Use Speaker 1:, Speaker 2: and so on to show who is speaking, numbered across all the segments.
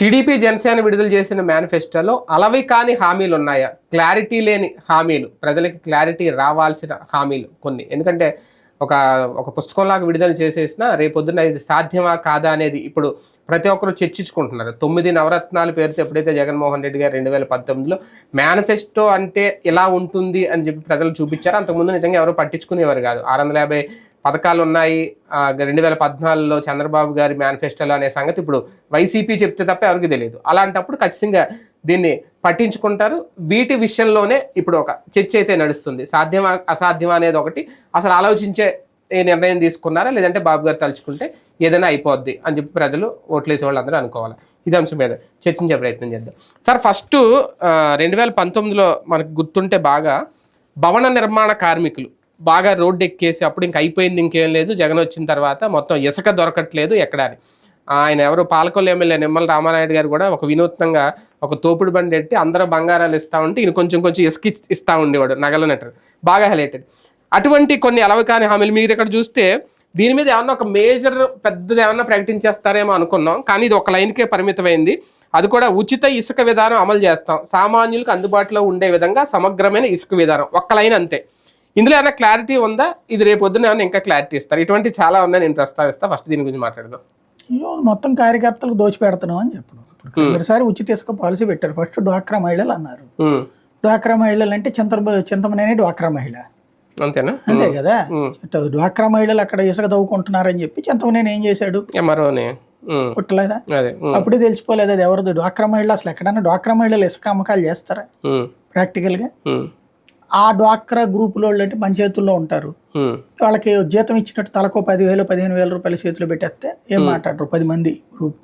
Speaker 1: TDP Janasena విడుదల చేసిన మేనిఫెస్టోలో అలవి కాని హామీలు ఉన్నాయా? క్లారిటీ లేని హామీలు. ప్రజలకి క్లారిటీ రావాల్సిన హామీలు కొన్ని. ఎందుకంటే ఒక ఒక పుస్తకంలాగా విడుదల చేసేసిన రేపొద్దున ఇది సాధ్యమా కాదా అనేది ఇప్పుడు ప్రతి ఒక్కరు చర్చించుకుంటున్నారు. తొమ్మిది నవరత్నాల పేరుతో ఎప్పుడైతే జగన్మోహన్ రెడ్డి గారు రెండు వేల పంతొమ్మిదిలో మేనిఫెస్టో అంటే ఎలా ఉంటుంది అని చెప్పి ప్రజలు చూపించారు అంతకుముందు నిజంగా ఎవరు పట్టించుకునేవారు కాదు. ఆరు వందల యాభై పథకాలు ఉన్నాయి రెండు వేల పద్నాలుగులో చంద్రబాబు గారి మేనిఫెస్టోలో అనే సంగతి ఇప్పుడు వైసీపీ చెప్తే తప్ప ఎవరికి తెలియదు. అలాంటప్పుడు ఖచ్చితంగా దీన్ని పట్టించుకుంటారు. వీటి విషయంలోనే ఇప్పుడు ఒక చర్చ అయితే నడుస్తుంది. సాధ్యమా అసాధ్యమా అనేది ఒకటి. అసలు ఆలోచించే ఏ నిర్ణయం తీసుకున్నారా? లేదంటే బాబు గారు తలుచుకుంటే ఏదైనా అయిపోద్ది అని చెప్పి ప్రజలు ఓట్లేసే వాళ్ళందరూ అనుకోవాలి? ఇది అంశం మీద చర్చించే ప్రయత్నం చేద్దాం. సార్ ఫస్ట్ రెండు వేల పంతొమ్మిదిలో మనకు గుర్తుంటే బాగా భవన నిర్మాణ కార్మికులు బాగా రోడ్డు ఎక్కేసి అప్పుడు ఇంక అయిపోయింది ఇంకేం లేదు. జగన్ వచ్చిన తర్వాత మొత్తం ఇసుక దొరకట్లేదు ఎక్కడానికి ఆయన ఎవరు పాలకొల్లు ఎమ్మెల్యే నిమ్మల రామానాయుడు గారు కూడా ఒక వినూత్నంగా ఒక తోపుడు బండి ఎట్టి అందరూ బంగారాలు ఇస్తా ఉంటే ఈయన కొంచెం కొంచెం ఇసుక ఇచ్చి- ఇస్తా ఉండేవాడు నటుడు. బాగా హైలైటెడ్. అటువంటి కొన్ని అలవకాని హామీలు మీరు ఇక్కడ చూస్తే దీని మీద ఏమన్నా ఒక మేజర్ పెద్దది ఏమన్నా ప్రకటించేస్తారేమో అనుకున్నాం. కానీ ఇది ఒక లైన్కే పరిమితమైంది. అది కూడా ఉచిత ఇసుక విధానం అమలు చేస్తాం. సామాన్యులకు అందుబాటులో ఉండే విధంగా సమగ్రమైన ఇసుక విధానం. ఒక్క లైన్ అంతే. ఇందులో ఏమైనా క్లారిటీ ఉందా? ఇది రేపు పొద్దున్న ఏమైనా ఇంకా క్లారిటీ ఇస్తారు? ఇటువంటి చాలా ఉన్నాయి నేను ప్రస్తావిస్తా. ఫస్ట్ దీని గురించి మాట్లాడదాం.
Speaker 2: అయ్యో మొత్తం కార్యకర్తలకు దోచిపెడుతున్నాం అని చెప్పడం ఒకసారి ఉచిత ఇసుక పాలసీ పెట్టారు. ఫస్ట్ డ్వాక్రా మహిళలు అన్నారు.
Speaker 1: ఉమ్.
Speaker 2: డ్వాక్రా మహిళలు అంటే చింత చింతమనేని డ్వాక్రా మహిళ.
Speaker 1: అంతేనా?
Speaker 2: అంతే కదా?
Speaker 1: ఉమ్.
Speaker 2: ఇటు డ్వాక్రా మహిళలు అక్కడ ఇసుక దవ్వుకుంటున్నారని చెప్పి చింతమనేని ఏం చేశాడు?
Speaker 1: ఉమ్.
Speaker 2: అప్పుడే తెలిసిపోలేదు అది ఎవరిది? డ్వాక్రా మహిళ అసలు ఎక్కడన్నా డ్వాక్రా మహిళలు ఇసుక అమ్మకాలు చేస్తారా. ప్రాక్టికల్గా. ఆ డ్వాక్రా గ్రూపులో వాళ్ళు అంటే మన చేతుల్లో ఉంటారు. వాళ్ళకి జీతం ఇచ్చినట్టు తలకో పదివేలు పదిహేను వేల రూపాయల చేతిలో పెట్టేస్తే ఏం మాట్లాడరు పది మంది గ్రూప్.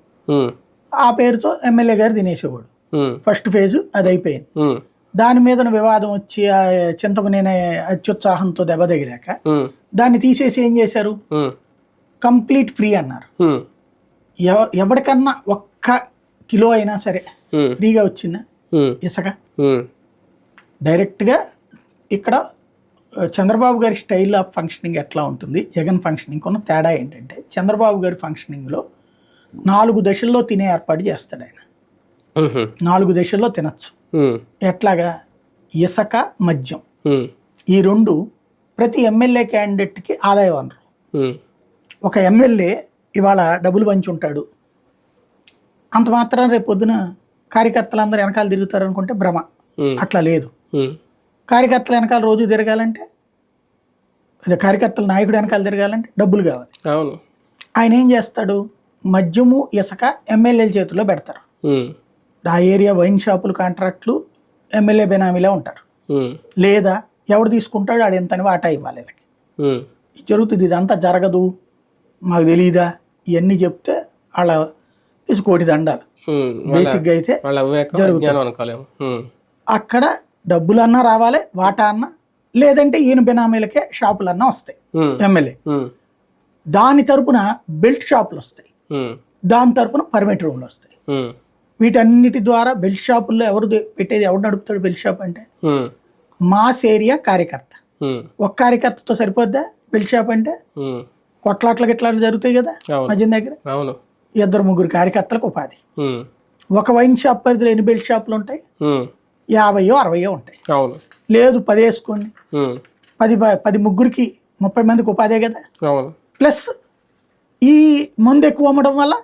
Speaker 2: ఆ పేరుతో ఎమ్మెల్యే గారు తినేసేవాడు. ఫస్ట్ ఫేజ్ అది అయిపోయింది. దాని మీద వివాదం వచ్చి ఆ చింతమనేనే అత్యుత్సాహంతో దెబ్బ తగిలాక. దాన్ని తీసేసి ఏం చేశారు. కంప్లీట్ ఫ్రీ అన్నారు ఎవరికన్నా ఒక్క కిలో అయినా సరే. ఫ్రీగా వచ్చిందా. ఇసుక. డైరెక్ట్గా ఇక్కడ చంద్రబాబు గారి స్టైల్ ఆఫ్ ఫంక్షనింగ్ ఎట్లా ఉంటుంది జగన్ ఫంక్షనింగ్ ఉన్న తేడా ఏంటంటే చంద్రబాబు గారి ఫంక్షనింగ్లో నాలుగు దశల్లో తినే ఏర్పాటు చేస్తాడు ఆయన. నాలుగు దశల్లో తినచ్చు. ఎట్లాగా ఇసుక మద్యం. ఈ రెండు ప్రతి ఎమ్మెల్యే క్యాండిడేట్కి ఆదాయ వనరు. ఒక ఎమ్మెల్యే ఇవాళ డబ్బులు పంచి ఉంటాడు అంత మాత్రం రేపు పొద్దున కార్యకర్తలందరూ వెనకాల తిరుగుతారు అనుకుంటే భ్రమ. అట్లా లేదు. కార్యకర్తల వెనకాల రోజు తిరగాలంటే అదే కార్యకర్తల నాయకుడు వెనకాల తిరగాలంటే డబ్బులు కావాలి.
Speaker 1: అవును.
Speaker 2: ఆయన ఏం చేస్తాడు? మద్యము ఇసుక ఎమ్మెల్యేల చేతుల్లో పెడతారు. ఆ ఏరియా వైన్ షాపులు కాంట్రాక్ట్లు ఎమ్మెల్యే బెనామీలో ఉంటారు. లేదా ఎవడు తీసుకుంటాడు ఆడు ఎంతని వాటా ఇవ్వాలి వీళ్ళకి. జరుగుతుంది ఇదంతా జరగదు మాకు తెలియదా ఇవన్నీ చెప్తే వాళ్ళ కోటి దండాలు. బేసిక్గా అయితే
Speaker 1: ఉమ్.
Speaker 2: అక్కడ డబ్బులన్నా రావాలి వాటా అన్నా లేదంటే ఈయన బెనామీలకే షాపులన్నా వస్తాయి. ఎమ్మెల్యే. దాని తరపున బెల్ట్ షాపులు వస్తాయి. దాని తరపున పర్మిట్ రూమ్లు వస్తాయి. వీటన్నిటి ద్వారా బెల్ట్ షాపుల్లో ఎవరు పెట్టేది ఎవరు నడుపుతాడు బెల్ట్ షాప్ అంటే. మాస్ ఏరియా కార్యకర్త. ఒక కార్యకర్తతో సరిపోద్దా బెల్ట్ షాప్ అంటే. కొట్లాట్లు గిట్లాట్లు జరుగుతాయి కదా మధ్యం దగ్గర ఇద్దరు ముగ్గురు కార్యకర్తలకు ఉపాధి. ఒక వైన్ షాప్ పరిధిలో ఎన్ని బెల్ట్ షాపులు ఉంటాయి. యాభైయో అరవయో ఉంటాయి.
Speaker 1: అవును.
Speaker 2: లేదు పది వేసుకోండి. పది పది ముగ్గురికి ముప్పై మందికి ఉపాధే కదా?
Speaker 1: అవును.
Speaker 2: ప్లస్ ఈ మందు ఎక్కువ అమ్మడం వల్ల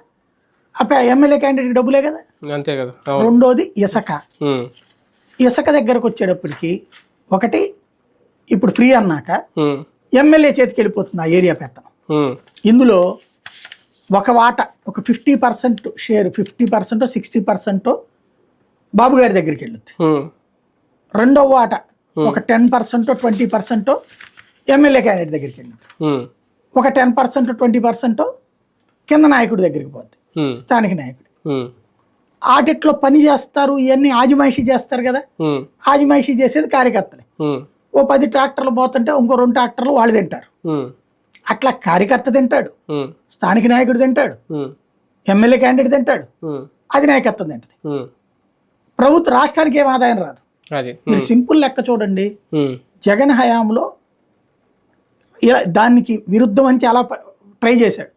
Speaker 2: ఎమ్మెల్యే క్యాండిడేట్ డబ్బులే కదా?
Speaker 1: అంతే కదా.
Speaker 2: రెండోది ఇసుక. ఇసుక దగ్గరకు వచ్చేటప్పటికి ఒకటి ఇప్పుడు ఫ్రీ అన్నాక. ఎమ్మెల్యే చేతికి వెళ్ళిపోతుంది ఆ ఏరియా పెత్తనం. ఇందులో ఒక వాట ఒక fifty percent share fifty percent sixty percent Babu గారి దగ్గరికి వెళ్ళుద్ది
Speaker 1: ఉమ్.
Speaker 2: రెండో వాట ఒక ten percent twenty percent MLA candidate దగ్గరికి వెళ్ళింది. ఒక టెన్ పర్సెంట్ ట్వంటీ పర్సెంట్ కింద నాయకుడి దగ్గరికి పోద్ది. స్థానిక నాయకుడు
Speaker 1: ఉమ్.
Speaker 2: ఆడిట్లో పని చేస్తారు ఇవన్నీ ఆజిమాయిషీ చేస్తారు కదా. ఆజిమాయిషీ చేసేది కార్యకర్తలే. ఓ పది ట్రాక్టర్లు పోతుంటే ఇంకో రెండు ట్రాక్టర్లు వాళ్ళు తింటారు. అట్లా కార్యకర్త తింటాడు. స్థానిక నాయకుడు తింటాడు. ఎమ్మెల్యే క్యాండిడేట్ తింటాడు
Speaker 1: ఉమ్.
Speaker 2: అధినాయకత్వం తింటది. ప్రభుత్వ రాష్ట్రానికి ఏం ఆదాయం రాదు. మీరు సింపుల్ లెక్క చూడండి. జగన్ హయాంలో ఇలా దానికి విరుద్ధం అని చాలా ట్రై చేశాడు.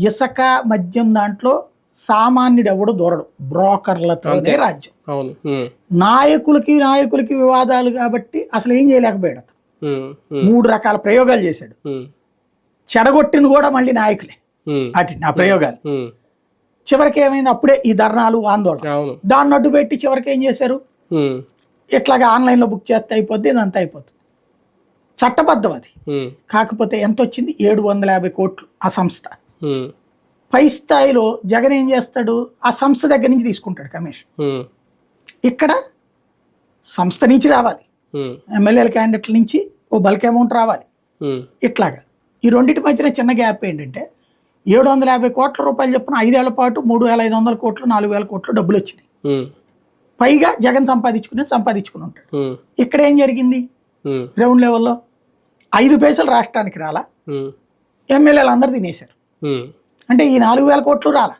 Speaker 2: ఇసుక మద్యం దాంట్లో సామాన్యుడు ఎవడు దూరడు. బ్రోకర్లతోనే రాజ్యం. నాయకులకి నాయకులకి వివాదాలు కాబట్టి అసలు ఏం చేయలేకపోయాడు మూడు రకాల ప్రయోగాలు చేశాడు.
Speaker 1: ఉమ్,
Speaker 2: చెడగొట్టింది కూడా మళ్ళీ నాయకులే. అటు నా ప్రయోగాలు. చివరికి ఏమైంది? అప్పుడే ఈ ధర్నాలు ఆందోళన. దాన్ని అడ్డు పెట్టి చివరికి ఏం చేశారు? ఇట్లాగా ఆన్లైన్లో బుక్ చేస్తే అయిపోద్ది ఇదంతా అయిపోతుంది. చట్టబద్ధం అది. కాకపోతే ఎంత వచ్చింది ఏడు వందల యాభై కోట్లు ఆ సంస్థ. పై స్థాయిలో జగన్ ఏం చేస్తాడు? ఆ సంస్థ దగ్గర నుంచి తీసుకుంటాడు కమిషన్ ఇక్కడ సంస్థ నుంచి రావాలి. ఎమ్మెల్యేల క్యాండిడేట్ల నుంచి ఓ బల్క్ అమౌంట్ రావాలి. ఇట్లాగా. ఈ రెండింటి మధ్యన చిన్న గ్యాప్ ఏంటంటే ఏడు వందల యాభై కోట్ల రూపాయలు చొప్పున ఐదేళ్ళ పాటు మూడు వేల ఐదు వందల కోట్లు నాలుగు వేల కోట్లు డబ్బులు వచ్చినాయి. పైగా జగన్ సంపాదించుకుని సంపాదించుకుని ఉంటాడు. ఇక్కడ ఏం జరిగింది? గ్రౌండ్ లెవెల్లో ఐదు పైసలు రాష్ట్రానికి రాలా? ఎమ్మెల్యేలు అందరూ తినేశారు. అంటే ఈ నాలుగు వేల కోట్లు రాలా?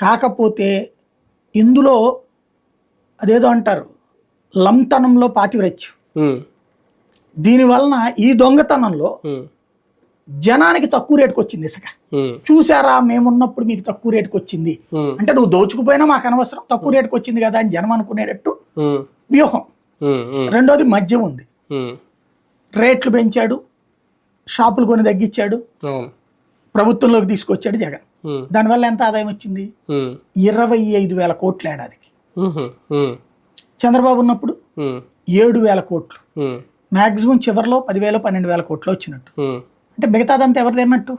Speaker 2: కాకపోతే ఇందులో అదేదో అంటారు లంతనంలో పాతివ్రత్యం. దీనివలన ఈ దొంగతనంలో జనానికి తక్కువ రేటుకి వచ్చింది ఇసుక. చూసారా మేమున్నప్పుడు మీకు తక్కువ రేటుకి వచ్చింది. అంటే నువ్వు దోచుకుపోయినా మాకు అనవసరం. తక్కువ రేటుకి వచ్చింది కదా అని జనం అనుకునేటట్టు వ్యూహం. రెండోది మద్యం ఉంది. రేట్లు పెంచాడు. షాపులు కొని తగ్గించాడు. ప్రభుత్వంలోకి తీసుకొచ్చాడు జగన్. దానివల్ల ఎంత ఆదాయం వచ్చింది? ఇరవై ఐదు వేల కోట్ల ఏడాదికి. చంద్రబాబు ఉన్నప్పుడు ఏడు వేల కోట్లు.
Speaker 1: ఉమ్,
Speaker 2: మ్యాక్సిమం చివరిలో పదివేల పన్నెండు వేల కోట్లు వచ్చినట్టు. అంటే మిగతాదంతా ఎవరు తిన్నట్టు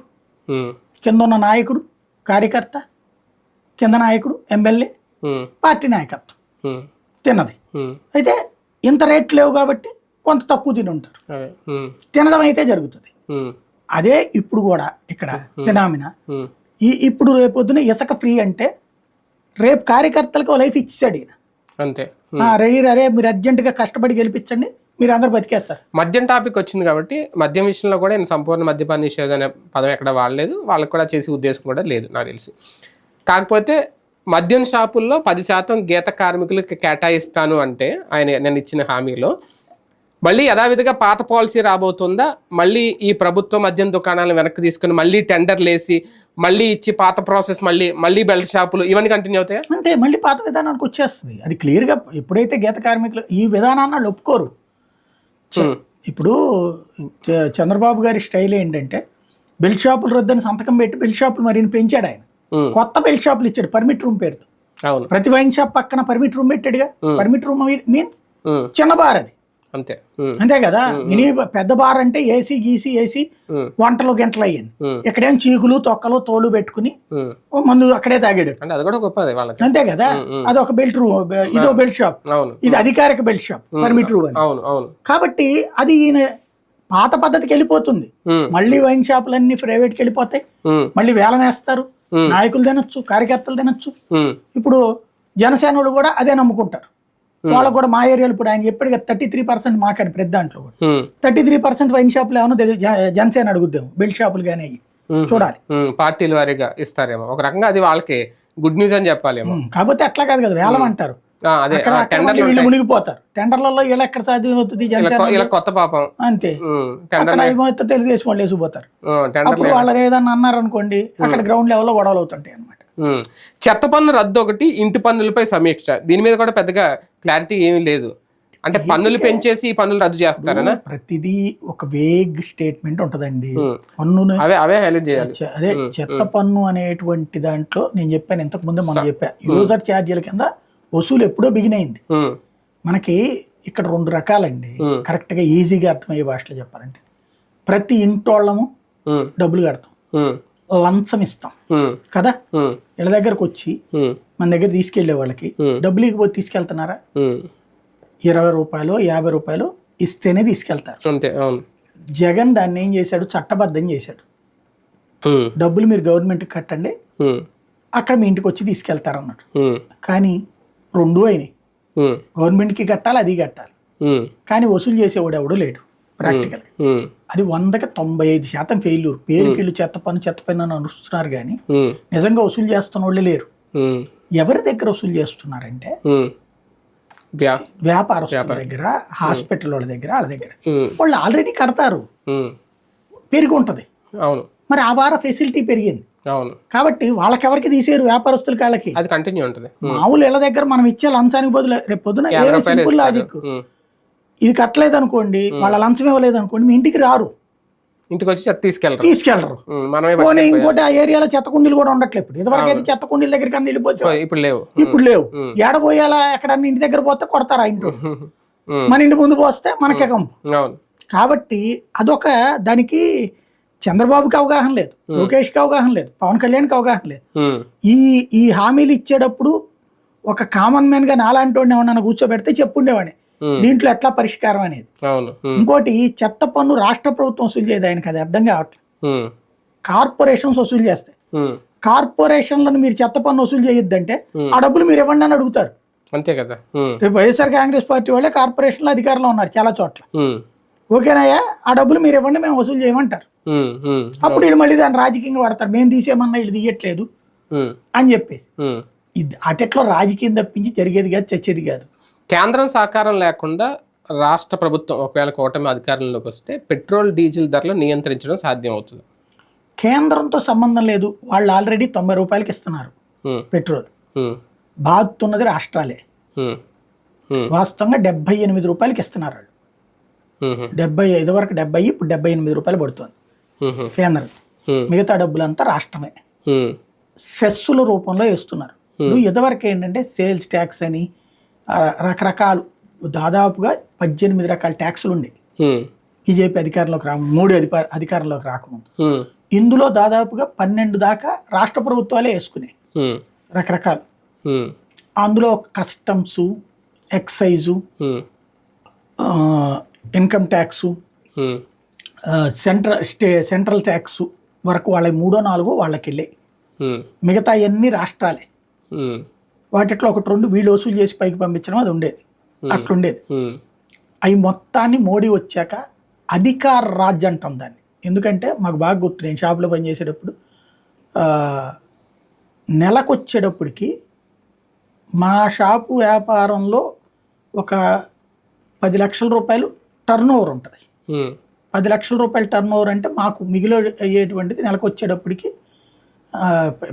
Speaker 1: ఉమ్,
Speaker 2: కింద ఉన్న నాయకుడు కార్యకర్త కింద నాయకుడు ఎమ్మెల్యే పార్టీ నాయకత్వం. తిన్నది. అయితే ఇంత రేట్లు లేవు కాబట్టి కొంత తక్కువ తిని ఉంటారు. తినడం అయితే జరుగుతుంది. అదే ఇప్పుడు కూడా ఇక్కడ ఫినామినా.
Speaker 1: ఉమ్,
Speaker 2: ఈ ఇప్పుడు రేపొద్దున ఇసుక ఫ్రీ అంటే రేపు కార్యకర్తలకు లైఫ్ ఇచ్చాడు ఈయన.
Speaker 1: అంతే.
Speaker 2: రెడీ రే మీరు అర్జెంటుగా కష్టపడి గెలిపించండి. మీరు అందరు బతికేస్తారు.
Speaker 1: మద్యం టాపిక్ వచ్చింది కాబట్టి మద్యం విషయంలో కూడా నేను సంపూర్ణ మద్యపాన నిషేధం అనే పదం ఎక్కడ వాడలేదు. వాళ్ళకి కూడా చేసే ఉద్దేశం కూడా లేదు నాకు తెలిసి. కాకపోతే మద్యం షాపుల్లో పది శాతం గీత కార్మికులకి కేటాయిస్తాను అంటే ఆయన నేను ఇచ్చిన హామీలో మళ్ళీ యథావిధిగా పాత పాలసీ రాబోతుందా? మళ్ళీ ఈ ప్రభుత్వ మద్యం దుకాణాలను వెనక్కి తీసుకుని మళ్ళీ టెండర్లు వేసి మళ్ళీ ఇచ్చి పాత ప్రాసెస్ మళ్ళీ మళ్ళీ బెల్ట్ షాపులు ఇవన్నీ కంటిన్యూ అవుతాయా?
Speaker 2: అంతే మళ్ళీ పాత విధానానికి వచ్చేస్తుంది. అది క్లియర్గా ఎప్పుడైతే గీత కార్మికులు ఈ విధానాన్ని ఒప్పుకోరు ఇప్పుడు చంద్రబాబు గారి స్టైల్ ఏంటంటే బెల్ట్ షాపులు రద్దని సంతకం పెట్టి బెల్ట్ షాపులు మరిన్ని పెంచాడు ఆయన. కొత్త బెల్ట్ షాపులు ఇచ్చాడు పర్మిట్ రూమ్ పేరుతో. ప్రతి వైన్ షాప్ పక్కన పర్మిట్ రూమ్ పెట్టాడుగా. పర్మిట్ రూమ్ మీన్స్ చిన్న బార్ అది
Speaker 1: అంతే.
Speaker 2: అంతే కదా? మినీ పెద్ద బార్ అంటే ఏసీ గీసీ ఏసీ వంటలు గంటలు అయ్యాను
Speaker 1: ఉమ్,
Speaker 2: ఇక్కడేం చీకులు తొక్కలు తోలు పెట్టుకుని మందు అక్కడే తాగాడు
Speaker 1: అంటే అది కూడా గొప్పది వాళ్ళకి.
Speaker 2: అంతే కదా? అదొక బెల్ట్ రూమ్ ఇదో బెల్ట్ షాప్. ఇది అధికారిక బెల్ట్ షాప్ పర్మిట్ రూమ్ అని.
Speaker 1: అవును అవును.
Speaker 2: కాబట్టి అది ఈయన పాత పద్ధతికి వెళ్ళిపోతుంది. మళ్ళీ వైన్ షాపులన్నీ ప్రైవేట్కి వెళ్ళిపోతాయి. మళ్ళీ వేలం వేస్తారు. నాయకులు తినొచ్చు కార్యకర్తలు తినొచ్చు. ఇప్పుడు జనసేనలు కూడా అదే నమ్ముకుంటారు. వాళ్ళకు కూడా మా ఏరియాలో ఇప్పుడు ఆయన చెప్పాడు కదా థర్టీ త్రీ పర్సెంట్ మాకని ప్రతి దాంట్లో థర్టీ త్రీ పర్సెంట్ వైన్ షాపులు ఏమన్నా జనసేన అడుగుద్దాం బెల్ట్ షాపులు కానీ చూడాలి.
Speaker 1: పార్టీల వారీగా ఇస్తారేమో. ఒక రకంగా అది వాళ్ళకి గుడ్ న్యూస్ అని చెప్పాలేమో.
Speaker 2: కాకపోతే అట్లా కాదు కదా వేలం అంటారు. వీళ్ళు మునిగిపోతారు. టెండర్లలో వీళ్ళు ఎక్కడ సాధ్యం అవుతుంది జనసేన
Speaker 1: ఇలా కొత్త పాపం.
Speaker 2: అంతే. ఏమవుతుంది తెలుగుదేశం వాళ్ళు వేసిపోతారు అప్పుడు వాళ్ళు ఏదన్నా అన్నారు అనుకోండి అక్కడ గ్రౌండ్ లెవెల్లో గొడవలు అవుతుంటాయి అనమాట.
Speaker 1: చెత్త పన్ను రద్దు ఒకటి ఇంటి పన్నులపై సమీక్ష. దీని మీద కూడా పెద్దగా క్లారిటీ ఏమీ లేదు. అంటే పన్నులు పెంచేసి ఈ పన్నులు రద్దు చేస్తారనా?
Speaker 2: ప్రతిదీ ఒక వేగ్ స్టేట్మెంట్ ఉంటదండి.
Speaker 1: ఉమ్.
Speaker 2: పన్నును
Speaker 1: అవే అవే హైలైట్ చేయాలి.
Speaker 2: అదే చెత్త పన్ను అనేటువంటి దాంట్లో నేను చెప్పాను ఇంతకు ముందే మనం చెప్పా. యూజర్ ఛార్జీల కింద వసూలు ఎప్పుడో బిగినైంది
Speaker 1: ఉమ్,
Speaker 2: మనకి ఇక్కడ రెండు రకాలండి.
Speaker 1: Hmm.
Speaker 2: కరెక్ట్గా ఈజీగా అర్థమయ్యే భాషలో చెప్పాలంటే. ప్రతి ఇంటోళ్ళము డబ్బులు కడతాం. లంచం ఇస్తాం కదా? వీళ్ళ దగ్గరకు వచ్చి మన దగ్గర తీసుకెళ్ళే వాళ్ళకి. డబ్బులు ఇకపోతే తీసుకెళ్తున్నారా. ఇరవై రూపాయలు యాభై రూపాయలు ఇస్తేనే తీసుకెళ్తారు. జగన్ దాన్ని ఏం చేశాడు? చట్టబద్ధం చేశాడు. డబ్బులు మీరు గవర్నమెంట్కి కట్టండి. అక్కడ మీ ఇంటికి వచ్చి తీసుకెళ్తారు అన్నాడు కానీ రెండు అయినాయి. గవర్నమెంట్కి కట్టాలి అది కట్టాలి. కానీ వసూలు చేసేవాడు ఎవడు లేడు. ప్రాక్టికల్
Speaker 1: ఉమ్,
Speaker 2: అది వందకి తొంభై ఐదు శాతం ఫెయిల్యూర్ పేరుకి వీళ్ళు చెత్త పన్ను చెత్త పన్ను అని అనుస్తున్నారు కానీ నిజంగా వసూలు చేస్తున్న వాళ్ళే లేరు. ఎవరి దగ్గర వసూలు చేస్తున్నారంటే వ్యాపారస్తుల దగ్గర హాస్పిటల్ వాళ్ళ దగ్గర వాళ్ళ దగ్గర. వాళ్ళు ఆల్రెడీ కడతారు. పెరిగి ఉంటుంది.
Speaker 1: అవును.
Speaker 2: మరి ఆ వార ఫెసిలిటీ పెరిగింది.
Speaker 1: అవును.
Speaker 2: కాబట్టి వాళ్ళకెవరికి తీసేరు వ్యాపారస్తుల కాళ్ళకి?
Speaker 1: అది కంటిన్యూ ఉంటుంది.
Speaker 2: మామూలు ఇళ్ళ దగ్గర మనం ఇచ్చే లంచానికి బదులు రేపు పొద్దున సింపుల్. లాజిక్. ఇది కట్టలేదు అనుకోండి వాళ్ళ లంచం ఇవ్వలేదు అనుకోండి మీ ఇంటికి రారు.
Speaker 1: ఇంటికి వచ్చి చెత్త తీసుకెళ్ళరు. మనమే
Speaker 2: పోనీ. ఇంకోటి ఆ ఏరియాలో చెత్త కుండీలు కూడా ఉండట్లేదు ఇప్పుడు. ఇదివరకు అయితే చెత్త కుండీల దగ్గరికి అన్ని వెళ్ళిపోవచ్చు
Speaker 1: ఇప్పుడు లేవు.
Speaker 2: ఇప్పుడు లేవు. ఏడబోయాలా ఎక్కడన్నా ఇంటి దగ్గర పోతే కొడతారు ఆ ఇంట్లో.
Speaker 1: ఉమ్.
Speaker 2: మన ఇంటి ముందు పోస్తే మనకే కంపు. కాబట్టి అదొక దానికి చంద్రబాబుకి అవగాహన లేదు లోకేష్కి అవగాహన లేదు పవన్ కళ్యాణ్కి అవగాహన లేదు. ఈ ఈ హామీలు ఇచ్చేటప్పుడు ఒక కామన్ మ్యాన్గా నాలాంటి వాడిని ఏమన్నా కూర్చోబెడితే చెప్పుండేవాడిని. దీంట్లో ఎట్లా పరిష్కారం అనేది
Speaker 1: ఉమ్.
Speaker 2: ఇంకోటి చెత్త పన్ను రాష్ట్ర ప్రభుత్వం వసూలు చేయదు ఆయనకి అది అర్థం కావట్లేదు
Speaker 1: ఉమ్.
Speaker 2: కార్పొరేషన్స్ వసూలు చేస్తాయి. కార్పొరేషన్లను మీరు చెత్త పన్ను వసూలు చేయొద్దంటే ఆ డబ్బులు మీరు ఇవ్వండి అని అడుగుతారు
Speaker 1: అంతే కదా.
Speaker 2: రేపు వైఎస్ఆర్ కాంగ్రెస్ పార్టీ వాళ్ళే కార్పొరేషన్లో అధికారంలో ఉన్నారు చాలా చోట్ల. ఓకేనాయా ఆ డబ్బులు మీరు ఇవ్వండి మేము వసూలు చేయమంటారు. అప్పుడు వీళ్ళు మళ్ళీ దాన్ని రాజకీయంగా వాడతారు మేము తీసేయమన్నా వీళ్ళు తీయట్లేదు. అని చెప్పేసి. ఇది అటెట్లో రాజకీయం తప్పించి జరిగేది కాదు చచ్చేది కాదు
Speaker 1: కేంద్రం సహకారం లేకుండా రాష్ట్ర ప్రభుత్వం ఒకవేళ కూటమి అధికారంలోకి వస్తే పెట్రోల్ డీజిల్ ధరలు నియంత్రించడం సాధ్యం అవుతుంది
Speaker 2: కేంద్రంతో సంబంధం లేదు వాళ్ళు ఆల్రెడీ తొంభై రూపాయలకి ఇస్తున్నారు. Petrol
Speaker 1: um.
Speaker 2: బాగుతున్నది రాష్ట్రాలే. వాస్తవంగా డెబ్బై ఎనిమిది రూపాయలకి ఇస్తున్నారు వాళ్ళు. డెబ్బై ఐదు వరకు డెబ్బై ఇప్పుడు డెబ్బై ఎనిమిది రూపాయలు పడుతుంది. కేంద్రం. మిగతా డబ్బులంతా రాష్ట్రమే. సెస్సుల రూపంలో ఇస్తున్నారు ఇదివరకు ఏంటంటే సేల్స్ ట్యాక్స్ అని రకరకాలు దాదాపుగా పద్దెనిమిది రకాల ట్యాక్సులు ఉండేవి. బీజేపీ అధికారంలోకి రా మోడీ అధిపా అధికారంలోకి రాకముందు. ఇందులో దాదాపుగా పన్నెండు దాకా రాష్ట్ర ప్రభుత్వాలే వేసుకున్నాయి
Speaker 1: ఉమ్.
Speaker 2: రకరకాలు. అందులో customs excise income tax central state central tax వరకు వాళ్ళ మూడో నాలుగో వాళ్ళకి వెళ్ళాయి. మిగతా అన్ని రాష్ట్రాలే. వాటిట్లో ఒకటి రెండు వీళ్ళు వసూలు చేసి పైకి పంపించడం అది ఉండేది. అట్లుండేది. అవి మొత్తాన్ని మోడీ వచ్చాక అధికార రాజ్యం అంటాం దాన్ని. ఎందుకంటే మాకు బాగా గుర్తు నేను షాప్లో పనిచేసేటప్పుడు నెలకొచ్చేటప్పటికి మా షాపు వ్యాపారంలో ఒక పది లక్షల రూపాయలు టర్న్ ఓవర్ ఉంటుంది. పది లక్షల రూపాయల టర్న్ ఓవర్ అంటే మాకు మిగిలి అయ్యేటువంటిది నెలకు వచ్చేటప్పటికి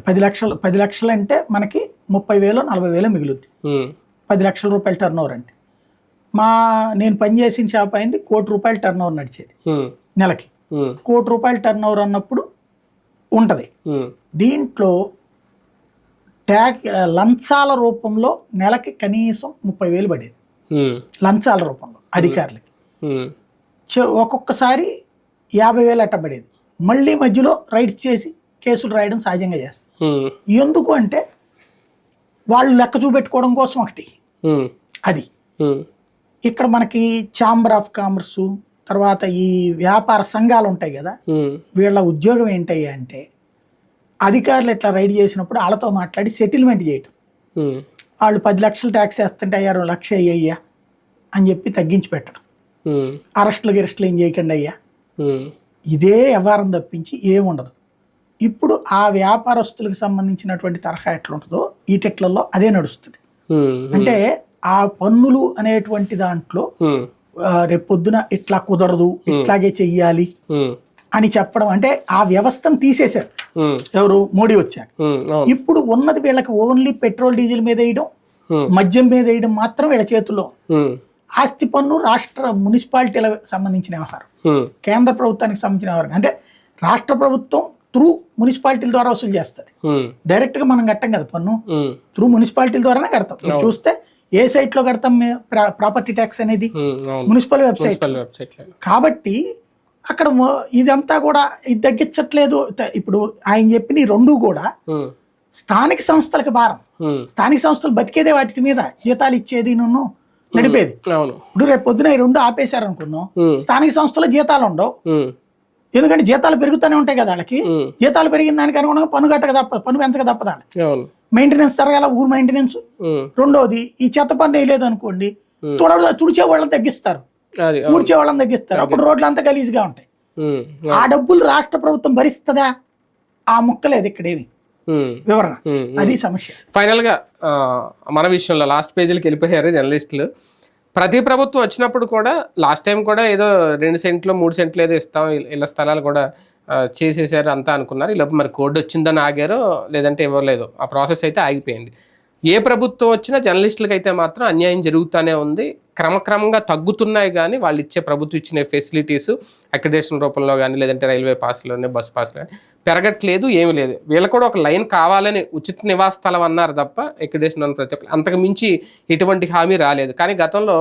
Speaker 2: పది లక్షలు పది లక్షలు అంటే మనకి ముప్పై వేలు నలభై వేలు మిగులుద్ది. పది లక్షల రూపాయల టర్న్ ఓవర్ అంటే మా నేను పనిచేసిన షాప్ అయింది కోటి రూపాయల టర్న్ ఓవర్ నడిచేది. నెలకి. కోటి రూపాయల టర్న్ ఓవర్ అన్నప్పుడు ఉంటుంది. దీంట్లో ట్యాక్ లంచాల రూపంలో నెలకి కనీసం ముప్పై వేలు పడేది. లంచాల రూపంలో అధికారులకి ఒక్కొక్కసారి యాభై వేలు అట్ట పడేది మళ్ళీ మధ్యలో రైడ్స్ చేసి కేసులు రాయడం సహజంగా చేస్తారు
Speaker 1: ఉమ్.
Speaker 2: ఎందుకు అంటే వాళ్ళు లెక్క చూపెట్టుకోవడం కోసం ఒకటి. అది. ఇక్కడ మనకి ఛాంబర్ ఆఫ్ కామర్స్ తర్వాత ఈ వ్యాపార సంఘాలు ఉంటాయి కదా. వీళ్ళ ఉద్యోగం ఏంటయ్యా అంటే అధికారులు ఇట్లా రైడ్ చేసినప్పుడు వాళ్ళతో మాట్లాడి సెటిల్మెంట్ చేయటం. వాళ్ళు పది లక్షలు ట్యాక్స్ వేస్తుంటే అయ్యా రెండు లక్ష అయ్యా అని చెప్పి తగ్గించి పెట్టడం. అరెస్టులు గిరెస్టులు ఏం చేయకండి అయ్యా. ఇదే వ్యవహారం తప్పించి ఏముండదు ఇప్పుడు ఆ వ్యాపారస్తులకు సంబంధించినటువంటి తరహా ఎట్లుంటుందో ఈటెట్లలో అదే నడుస్తుంది. అంటే ఆ పన్నులు అనేటువంటి దాంట్లో
Speaker 1: ఉమ్.
Speaker 2: ఆ, రేపు పొద్దున ఇట్లా కుదరదు ఇట్లాగే చెయ్యాలి. అని చెప్పడం అంటే ఆ వ్యవస్థను తీసేశాడు. ఎవరు మోడీ వచ్చాక.
Speaker 1: అవును
Speaker 2: ఇప్పుడు ఉన్నది వీళ్ళకి ఓన్లీ పెట్రోల్ డీజిల్ మీద వేయడం. మద్యం మీద వేయడం మాత్రం వీళ్ళ చేతుల్లో. ఆస్తి పన్ను రాష్ట్ర మున్సిపాలిటీలకు సంబంధించిన వ్యవహారం. కేంద్ర ప్రభుత్వానికి సంబంధించిన వ్యవహారం అంటే రాష్ట్ర ప్రభుత్వం త్రూ మున్సిపాలిటీల ద్వారా వసూలు చేస్తుంది. డైరెక్ట్గా మనం కట్టం కదా పన్ను. త్రూ మున్సిపాలిటీల ద్వారానే కడతాం. చూస్తే ఏ సైట్లో కడతాం ప్రాపర్టీ ట్యాక్స్ అనేది? Municipal website. కాబట్టి అక్కడ ఇదంతా కూడా ఇది తగ్గించట్లేదు. ఇప్పుడు ఆయన చెప్పిన రెండు కూడా. స్థానిక సంస్థలకు భారం. స్థానిక సంస్థలు బతికేదే వాటి మీద జీతాలు ఇచ్చేది నువ్వు నడిపేది. ఇప్పుడు రేపు పొద్దున ఈ రెండు ఆపేశారు అనుకుందాం
Speaker 1: ఉమ్.
Speaker 2: స్థానిక సంస్థలో జీతాలు ఉండవు. ఎందుకంటే జీతాలు పెరుగుతూనే ఉంటాయి కదా వాళ్ళకి. జీతాలు పెరిగిన దానికి అనుగుణంగా పన్ను కట్టక తప్ప పన్ను పెంచక తప్పదా
Speaker 1: అవును
Speaker 2: మెయింటెనెన్స్ జరగాల ఊరు మెయింటెనెన్స్. రెండోది ఈ చెత్త పన్ను వేయలేదు అనుకోండి. తుడ తుడిచే వాళ్ళని తగ్గిస్తారు. ఊడ్చే వాళ్ళని తగ్గిస్తారు అప్పుడు రోడ్లు అంతా గలీజ్గా ఉంటాయి. ఆ డబ్బులు రాష్ట్ర ప్రభుత్వం భరిస్తుందా ఆ ముక్కలేదు ఇక్కడేది. వివరణ. అది సమస్య
Speaker 1: ఫైనల్గా ఆ, మన విషయంలో లాస్ట్ పేజీలకు వెళ్ళిపోయారు జర్నలిస్టులు ప్రతి ప్రభుత్వం వచ్చినప్పుడు కూడా లాస్ట్ టైం కూడా ఏదో రెండు సెంట్లు మూడు సెంట్లు ఏదో ఇస్తాం ఇళ్ళ స్థలాలు కూడా చేసేసారు అంతా అనుకున్నారు. ఇలా మరి కోడ్ వచ్చిందని ఆగారో లేదంటే ఇవ్వలేదు. ఆ ప్రాసెస్ అయితే ఆగిపోయింది. ఏ ప్రభుత్వం వచ్చినా జర్నలిస్టులకు అయితే మాత్రం అన్యాయం జరుగుతూనే ఉంది. క్రమక్రమంగా తగ్గుతున్నాయి కానీ వాళ్ళు ఇచ్చే ప్రభుత్వం ఇచ్చిన ఫెసిలిటీస్ అక్రిడేషన్ రూపంలో కానీ లేదంటే రైల్వే పాస్లోనే బస్ పాస్లో కానీ పెరగట్లేదు ఏమీ లేదు. వీళ్ళు కూడా ఒక లైన్ కావాలని ఉచిత నివాస స్థలం అన్నారు తప్ప అక్రిడేషన్ అని ప్రతి ఒక్కరు అంతకు మించి ఎటువంటి హామీ రాలేదు. కానీ గతంలో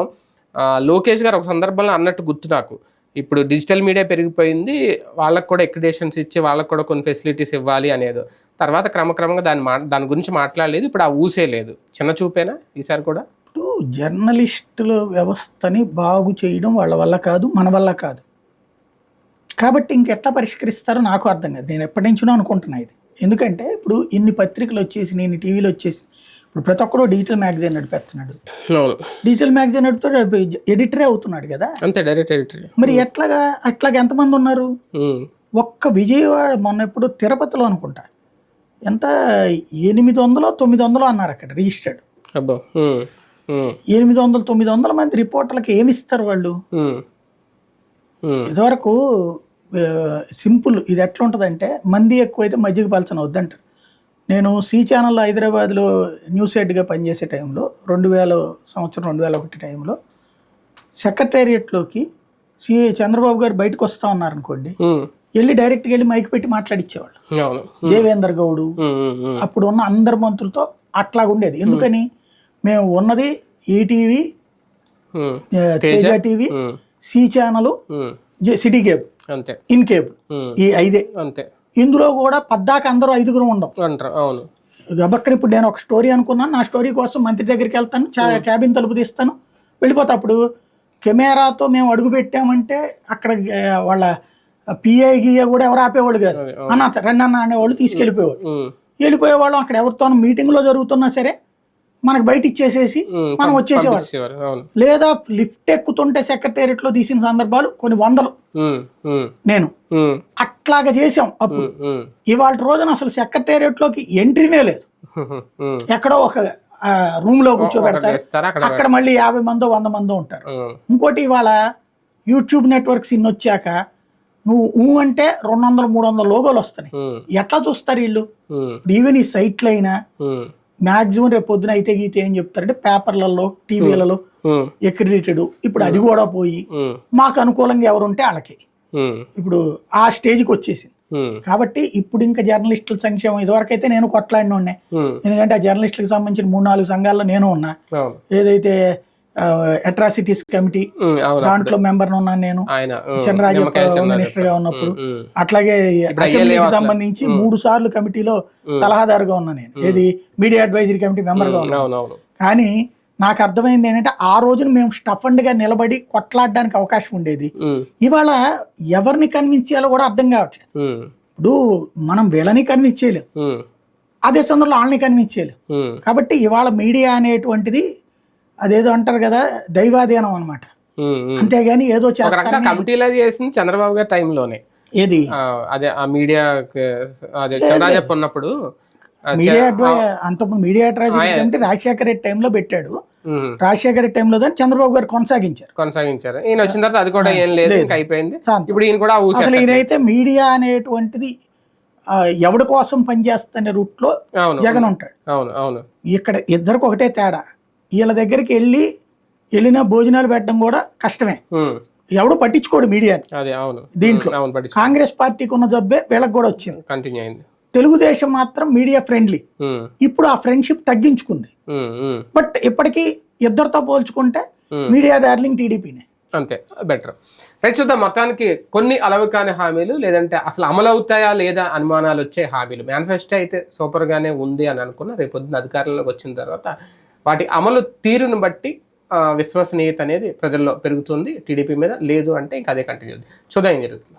Speaker 1: లోకేష్ గారు ఒక సందర్భంలో అన్నట్టు గుర్తు నాకు. ఇప్పుడు డిజిటల్ మీడియా పెరిగిపోయింది వాళ్ళకు కూడా ఎక్రిడేషన్స్ ఇచ్చి వాళ్ళకు కూడా కొన్ని ఫెసిలిటీస్ ఇవ్వాలి అనేది. తర్వాత క్రమక్రమంగా దాని మా దాని గురించి మాట్లాడలేదు ఇప్పుడు ఆ ఊసే లేదు. చిన్న చూపేనా ఈసారి కూడా?
Speaker 2: ఇప్పుడు జర్నలిస్టుల వ్యవస్థని బాగు చేయడం వాళ్ళ వల్ల కాదు మన వల్ల కాదు. కాబట్టి ఇంకెట్లా పరిష్కరిస్తారో నాకు అర్థం కాదు. నేను ఎప్పటి నుంచినో అనుకుంటున్నా ఇది. ఎందుకంటే ఇప్పుడు ఇన్ని పత్రికలు వచ్చేసి ఇన్ని టీవీలు వచ్చేసి ఇప్పుడు ప్రతి ఒక్కరు డిజిటల్ మ్యాగజైన్ నడిపేస్తున్నాడు. డిజిటల్ మ్యాగజైన్ నడుపుతాడు ఎడిటరే అవుతున్నాడు కదా?
Speaker 1: అంతే డైరెక్ట్ ఎడిటరీ.
Speaker 2: మరి ఎట్లాగా అట్లాగా ఎంతమంది ఉన్నారు? ఒక్క విజయవాడ మొన్న ఎప్పుడు తిరుపతిలో అనుకుంటా. ఎంత? ఎనిమిది వందలో తొమ్మిది వందలో అన్నారు అక్కడ రిజిస్టర్డ్.
Speaker 1: అబ్బో
Speaker 2: ఎనిమిది వందలు తొమ్మిది వందల మంది రిపోర్టర్లకు ఏమి ఇస్తారు వాళ్ళు? ఇదివరకు సింపుల్ ఇది ఎట్లా ఉంటుందంటే మంది ఎక్కువైతే మజ్జిగ పలచన వద్దంటారు. నేను సి ఛానల్లో హైదరాబాద్లో న్యూస్ హెడ్గా పనిచేసే టైంలో రెండు వేల సంవత్సరం రెండు వేల ఒకటి టైంలో సెక్రటేరియట్లోకి సి చంద్రబాబు గారు బయటకు వస్తా ఉన్నారనుకోండి వెళ్ళి డైరెక్ట్గా వెళ్ళి మైక్ పెట్టి మాట్లాడిచ్చేవాళ్ళు. దేవేందర్ గౌడు అప్పుడు ఉన్న అందరు మంత్రులతో అట్లాగా ఉండేది. ఎందుకని? మేము ఉన్నది ETV Teja? TV C channel city cable in cable ఈ ఐదే.
Speaker 1: అంతే.
Speaker 2: ఇందులో కూడా పద్దాక అందరూ ఐదుగురు ఉండం.
Speaker 1: అంటారు అవును.
Speaker 2: గబక్కన ఇప్పుడు నేను ఒక స్టోరీ అనుకున్నాను. నా స్టోరీ కోసం మంత్రి దగ్గరికి వెళ్తాను క్యాబిన్ తలుపు తీస్తాను. వెళ్ళిపోతా అప్పుడు కెమెరాతో మేము అడుగు పెట్టామంటే అక్కడ వాళ్ళ పిఐ గిఏ కూడా ఎవరు ఆపేవాళ్ళు కాదు. అన్న రండి అన్న అనేవాళ్ళు తీసుకెళ్ళిపోయేవాళ్ళు. వెళ్ళిపోయేవాళ్ళం. అక్కడ ఎవరితో మీటింగ్లో జరుగుతున్నా సరే మనకు బయట ఇచ్చేసేసి మనం
Speaker 1: అవును.
Speaker 2: లేదా లిఫ్ట్ ఎక్కుతుంటే సెక్రటేరియట్లో తీసిన సందర్భాలు కొన్ని వందలు. నేను అట్లాగా చేసాం అప్పుడు. ఇవాళ రోజున అసలు సెక్రటేరియట్లోకి ఎంట్రీనే లేదు. ఎక్కడో ఒక రూమ్లో కూర్చోబెడతారు.
Speaker 1: అక్కడ
Speaker 2: మళ్ళీ యాభై మందో వంద మందో ఉంటారు. ఇంకోటి ఇవాళ యూట్యూబ్ నెట్వర్క్స్ ఇన్ని వచ్చాక నువ్వు ఊ అంటే రెండు వందలు మూడు వందల లోగోలు వస్తున్నాయి.
Speaker 1: ఉమ్,
Speaker 2: ఎట్లా చూస్తారు వీళ్ళు? ఈవెన్ ఈ సైట్లు అయినా మాక్సిమం రేపు పొద్దున అయితే గీతే ఏం చెప్తారంటే పేపర్లలో టీవీలలో ఎక్రిడిటెడ్ ఇప్పుడు అది కూడా పోయి మాకు అనుకూలంగా ఎవరు ఉంటే వాళ్ళకి ఇప్పుడు ఆ స్టేజ్కి వచ్చేసింది. కాబట్టి ఇప్పుడు ఇంకా జర్నలిస్టుల సంక్షేమం ఇదివరకైతే నేను కొట్లాడిన ఉన్నాయి ఎందుకంటే ఆ జర్నలిస్టులకు సంబంధించిన మూడు నాలుగు సంఘాల్లో నేను ఉన్నా. ఏదైతే అట్రాసిటీస్ కమిటీ దాంట్లో మెంబర్ ఉన్నాను నేను చంద్రరాజప్ప. మినిస్టర్గా ఉన్నప్పుడు అట్లాగే అసెంబ్లీకి. సంబంధించి మూడు సార్లు కమిటీలో సలహాదారుగా ఉన్నా నేను. ఏది? మీడియా అడ్వైజరీ కమిటీ మెంబర్గా ఉన్నా
Speaker 1: అవును అవును
Speaker 2: కానీ నాకు అర్థమైంది ఏంటంటే ఆ రోజున మేము స్టఫండ్గా నిలబడి కొట్లాడడానికి అవకాశం ఉండేది. ఇవాళ ఎవరిని కన్విన్స్ చేయాలో కూడా అర్థం కావట్లేదు. ఇప్పుడు మనం వీళ్ళని కన్విన్స్ చేయలేం.
Speaker 1: ఉమ్,
Speaker 2: అదే సందర్భంలో వాళ్ళని కన్విన్స్ చేయలేం.
Speaker 1: ఉమ్,
Speaker 2: కాబట్టి ఇవాళ మీడియా అనేటువంటిది అదేదో అంటారు కదా దైవాధీనం అనమాట. అంతేగాని ఏదో చేస్తారు
Speaker 1: కమిటీలో చేసింది చంద్రబాబు గారి టైంలోనే.
Speaker 2: ఏది?
Speaker 1: అదే ఆ మీడియా అదే ఉన్నప్పుడు
Speaker 2: మీడియా అంతకుముందు మీడియా అంటే రాజశేఖర రెడ్డి టైంలో పెట్టాడు. రాజశేఖర రెడ్డి టైంలో దాన్ని చంద్రబాబు గారు కొనసాగించారు.
Speaker 1: కొనసాగించారు. ఈయన వచ్చిన తర్వాత అది కూడా ఏం లేదు ఇంకా అయిపోయింది. ఇప్పుడు ఈయన కూడా
Speaker 2: అసలు ఈయనైతే మీడియా అనేటువంటిది ఎవడి కోసం పనిచేస్తున్న రూట్లో
Speaker 1: అవును.
Speaker 2: జగన్ ఉంటాడు.
Speaker 1: అవును అవును.
Speaker 2: ఇక్కడ ఇద్దరికి ఒకటే తేడా. వీళ్ళ దగ్గరికి వెళ్ళి వెళ్ళిన భోజనాలు పెట్టడం కూడా కష్టమే. ఎవడు పట్టించుకోడు మీడియాని
Speaker 1: అవును.
Speaker 2: దీంట్లో. కాంగ్రెస్ పార్టీకి ఉన్న జబ్బే వీళ్ళకి కూడా వచ్చింది.
Speaker 1: కంటిన్యూ అయింది.
Speaker 2: తెలుగుదేశం మాత్రం మీడియా ఫ్రెండ్లీ. ఇప్పుడు ఆ ఫ్రెండ్షిప్ తగ్గించుకుంది. బట్ ఇప్పటికీ ఇద్దరితో పోల్చుకుంటే. మీడియా డార్లింగ్ టీడీపీనే.
Speaker 1: అంతే బెటర్. రైట్ చూద్దాం. మొత్తానికి కొన్ని అలవి కాని హామీలు లేదంటే అసలు అమలు అవుతాయా లేదా అనుమానాలు వచ్చే హామీలు. మేనిఫెస్టో అయితే సూపర్గానే ఉంది అని అనుకున్న. రేపు పొద్దున్న అధికారంలోకి వచ్చిన తర్వాత వాటి అమలు తీరును బట్టి విశ్వసనీయత అనేది ప్రజల్లో పెరుగుతుంది టీడీపీ మీద లేదు అంటే ఇంకా అదే కంటిన్యూ చూద్దాం ఏం జరుగుతుంది.